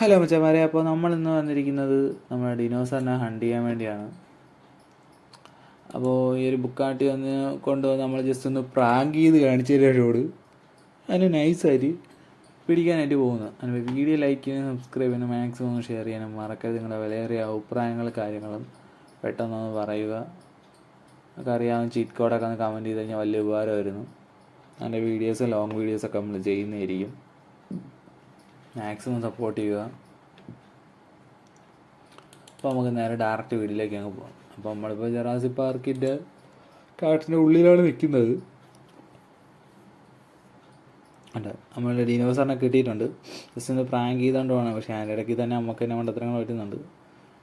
Hello മച്ചന്മാരെ അപ്പോൾ നമ്മൾ ഇന്ന് വന്നിരിക്കുന്നത് നമ്മുടെ ഡിനോസറിനെ ഹണ്ട് ചെയ്യാൻ വേണ്ടിയാണ്. അപ്പോൾ ഈ ഒരു ബുക്കാട്ടി വന്ന് കൊണ്ടുവന്ന് നമ്മൾ ജസ്റ്റ് ഒന്ന് പ്രാങ്ക് ചെയ്ത് കാണിച്ചു തരുന്നവരോട് അതിന് നൈസായിട്ട് പിടിക്കാനായിട്ട് പോകുന്നത്. അതിന് വീഡിയോ ലൈക്ക് ചെയ്യാനും സബ്സ്ക്രൈബ് ചെയ്യാനും മാക്സിമം ഒന്ന് ഷെയർ ചെയ്യാനും മറക്കാതെ നിങ്ങളുടെ വിലയേറിയ അഭിപ്രായങ്ങളും കാര്യങ്ങളും പെട്ടെന്നൊന്ന് പറയുക. ഒക്കെ അറിയാവുന്ന ചീറ്റ് കോഡൊക്കെ ഒന്ന് കമന്റ് ചെയ്ത് കഴിഞ്ഞാൽ വലിയ ഉപകാരമായിരുന്നു. അതിന്റെ വീഡിയോസ് ലോങ് വീഡിയോസൊക്കെ നമ്മൾ ചെയ്യുന്നതായിരിക്കും. മാക്സിമം സപ്പോർട്ട് ചെയ്യുക. അപ്പോൾ നമുക്ക് നേരെ ഡയറക്റ്റ് വീട്ടിലേക്ക് അങ്ങ് പോകാം അപ്പോൾ നമ്മളിപ്പോൾ ജറാസി പാർക്കിന്റെ കാട്ടിന്റെ ഉള്ളിലാണ് നിൽക്കുന്നത് ഉണ്ട്. നമ്മളുടെ ഡിനോസറിനെ കിട്ടിയിട്ടുണ്ട്. ജസ്റ്റ് ഒന്ന് പ്രാങ്ക് ചെയ്തുകൊണ്ട് പോകണം പക്ഷേ അതിന്റെ ഇടയ്ക്ക് തന്നെ നമുക്ക് തന്നെ മണ്ടത്തരങ്ങൾ പറ്റുന്നുണ്ട്.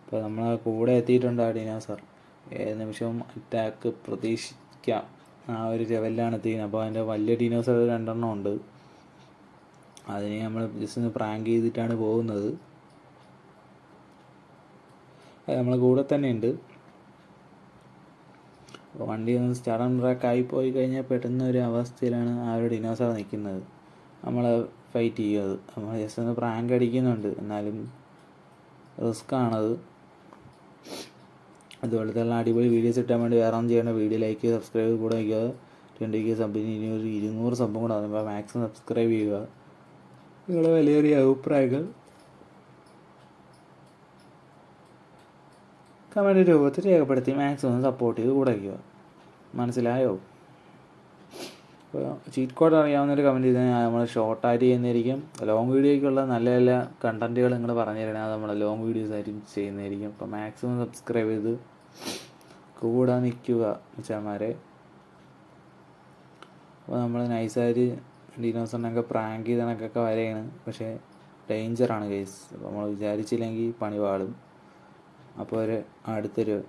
അപ്പോൾ നമ്മൾ കൂടെ എത്തിയിട്ടുണ്ട് ആ ഡിനോസർ. ഏത് നിമിഷവും അറ്റാക്ക് പ്രതീക്ഷിക്കാം. ആ ഒരു ലെവലിലാണ് എത്തിക്കുന്നത്. അപ്പോൾ അതിന്റെ വലിയ ഡിനോസർ രണ്ടെണ്ണം ഉണ്ട്. അതിനെ നമ്മൾ ജസ്റ്റ് ഒന്ന് പ്രാങ്ക് ചെയ്തിട്ടാണ് പോകുന്നത്. നമ്മളെ കൂടെ തന്നെ ഉണ്ട്. വണ്ടി ഒന്ന് സ്റ്റാർട്ടൺ ബ്രേക്ക് ആയി പോയി കഴിഞ്ഞാൽ പെട്ടെന്ന് ഒരു അവസ്ഥയിലാണ് ആ ഒരു ഡിനോസർ നിൽക്കുന്നത് നമ്മൾ ഫൈറ്റ് ചെയ്യുന്നത്. നമ്മൾ ജസ്റ്റ് ഒന്ന് പ്രാങ്ക് അടിക്കുന്നുണ്ട്. എന്നാലും റിസ്ക് ആണത്. അതുപോലത്തെ ഉള്ള അടിപൊളി വീഡിയോസ് ഇട്ടാൻ വേണ്ടി വേറെ ഒന്നും ചെയ്യേണ്ട വീഡിയോ ലൈക്ക് ചെയ്യുക സബ്സ്ക്രൈബ് കൂടെ വയ്ക്കുക. ട്വന്റി കെ സബിന് ഇനി ഒരു ഇരുന്നൂറ് സംഭവം കൂടെ അപ്പോൾ മാക്സിമം സബ്സ്ക്രൈബ് ചെയ്യുക. നിങ്ങളുടെ വിലയേറിയ അഭിപ്രായങ്ങൾ കമന്റ് രൂപത്തിൽ രേഖപ്പെടുത്തി മാക്സിമം സപ്പോർട്ട് ചെയ്ത് കൂടയ്ക്കുക. മനസ്സിലായോ? ഇപ്പോൾ ചീറ്റ് കോഡ് അറിയാവുന്നൊരു കമന്റ് ചെയ്താൽ നമ്മൾ ഷോർട്ടായിട്ട് ചെയ്യുന്നതായിരിക്കും. ലോങ് വീഡിയോയ്ക്കുള്ള നല്ല നല്ല കണ്ടന്റുകൾ നിങ്ങൾ പറഞ്ഞു തരണേ അത് നമ്മൾ ലോങ് വീഡിയോസ് ആയിരിക്കും ചെയ്യുന്നതായിരിക്കും. അപ്പോൾ മാക്സിമം സബ്സ്ക്രൈബ് ചെയ്ത് കൂടെ നിൽക്കുക മിച്ചന്മാരെ അപ്പോൾ നമ്മൾ നൈസായിട്ട് ഡിനോസറിനൊക്കെ പ്രാങ്ക് ചെയ്ത കണക്കൊക്കെ വരെയാണ്. പക്ഷേ ഡേഞ്ചറാണ് കേസ്. അപ്പോൾ നമ്മൾ വിചാരിച്ചില്ലെങ്കിൽ പണി പാളും. അപ്പോൾ ഒരു അടുത്തൊരു